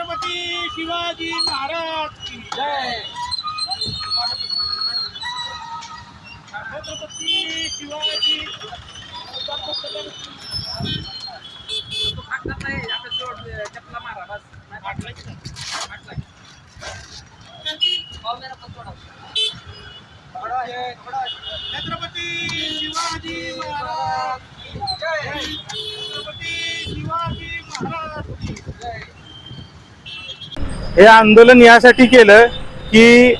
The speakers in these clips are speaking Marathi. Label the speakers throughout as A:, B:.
A: छत्रपती शिवाजी महाराज की छत्रपती शिवाजी छत्रपती शिवाजी महाराज की जय. छत्रपती शिवाजी महाराज जय.
B: हे आंदोलन यासाठी केलं की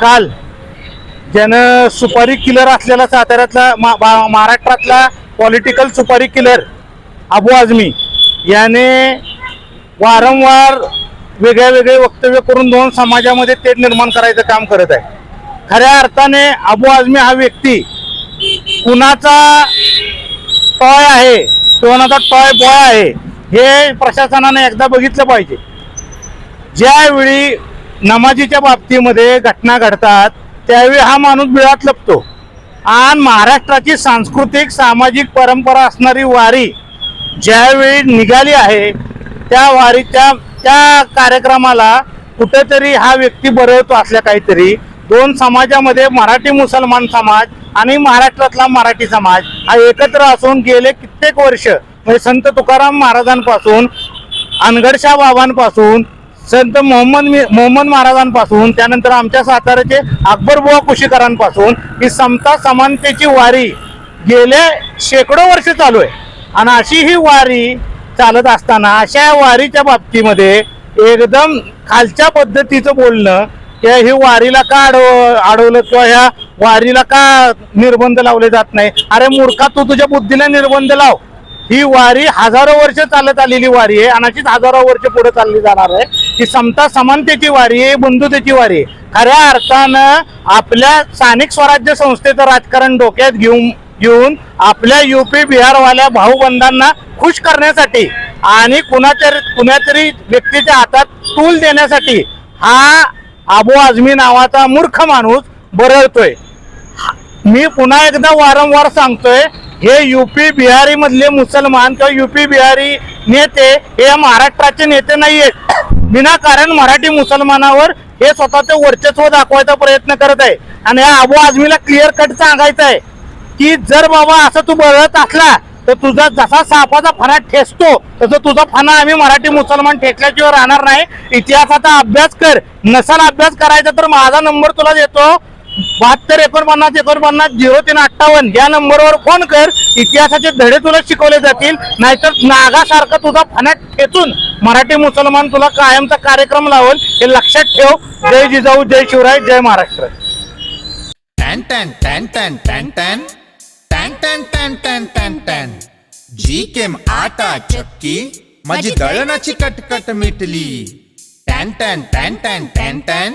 B: काल ज्यानं सुपारी किलर असलेला साताऱ्यातला मा- महाराष्ट्रातला पॉलिटिकल सुपारी किलर अबू आझमी याने वारंवार वेगळे वेगळे वक्तव्य करून दोन समाजामध्ये तेढ निर्माण करायचं काम करत आहे. खऱ्या अर्थाने अबू आझमी हा व्यक्ती कुणाचा टॉय आहे कोणाचा टॉय बॉय आहे हे प्रशासनाने एकदा बघितलं पाहिजे. ज्यावेळी नमाजीच्या बाबतीमध्ये घटना घडतात त्यावेळी हा माणूस बिळात लपतो. आणि महाराष्ट्राची सांस्कृतिक सामाजिक परंपरा असणारी वारी ज्यावेळी निघाली आहे त्या वारीच्या त्या कार्यक्रमाला कुठेतरी हा व्यक्ती बरवतो असल्या काहीतरी. दोन समाजामध्ये मराठी मुसलमान समाज आणि महाराष्ट्रातला मराठी समाज हा एकत्र असून गेले कित्येक वर्ष म्हणजे संत तुकाराम महाराजांपासून अनगडशा बाबांपासून संत मोहम्मद मी- मोहम्मद महाराजांपासून त्यानंतर आमच्या साताऱ्याचे अकबर बुवा कुशीकरांपासून ही समता समानतेची वारी गेले शेकडो वर्ष चालू आहे. आणि अशी ही वारी चालत असताना अशा या वारीच्या बाबतीमध्ये एकदम खालच्या पद्धतीचं बोलणं किंवा ही वारीला का अडव अडवलं किंवा ह्या वारीला का निर्बंध लावले जात नाही? अरे मूर्खा तू तुझ्या बुद्धीला निर्बंध लाव. ही वारी हजारो वर्ष चालत आलेली वारी आहे. आणि अशीच हजारो वर्ष पुढे चालली जाणार आहे. ही समता समानतेची वारी आहे बंधुतेची वारी आहे. खऱ्या अर्थानं आपल्या स्थानिक स्वराज्य संस्थेचं राजकारण डोक्यात घेऊन घेऊन आपल्या युपी बिहारवाल्या भाऊबंधांना खुश करण्यासाठी आणि कुणाच्या कुणातरी व्यक्तीच्या हातात टूल देण्यासाठी हा आबू आझमी नावाचा मूर्ख माणूस बरळतोय. मी पुन्हा एकदा वारंवार सांगतोय हे युपी बिहारी मधले मुसलमान किंवा युपी बिहारी नेते हे महाराष्ट्राचे नेते नाही आहेत विनाकारण मराठी मुसलमानावर हे स्वतःचं वर्चस्व दाखवायचा प्रयत्न करत आहे. आणि या अबू आझमीला क्लिअर कट सांगायचं आहे की जर बाबा असं तू बळत असला तर तुझा जसा सापाचा फणा ठेचतो तसं तुझा फणा आम्ही मराठी मुसलमान ठेचल्याशिवाय राहणार नाही. इतिहासाचा अभ्यास कर. नसल अभ्यास करायचा तर माझा नंबर तुला देतो. बहात्तर एकोणपन्नास एकोणपन्नास झिरो तीन अठ्ठावन्न या नंबरवर फोन कर इतिहासाचे धडे तुला शिकवले जातील नाहीतर नागासारखं तुझा फण्यात ठेचून मराठी मुसलमान तुला कायमचा कार्यक्रम लावल हे लक्षात ठेव जय जिजाऊ जय शिवराय जय महाराष्ट्र
C: टॅन टॅन टॅन टॅन टॅन टॅन टॅन टॅन टॅन टॅन टॅन टॅन जी केम आटा चक्की माझी दळणाची कटकट मिटली टॅन टॅन टॅन टॅन टॅन टॅन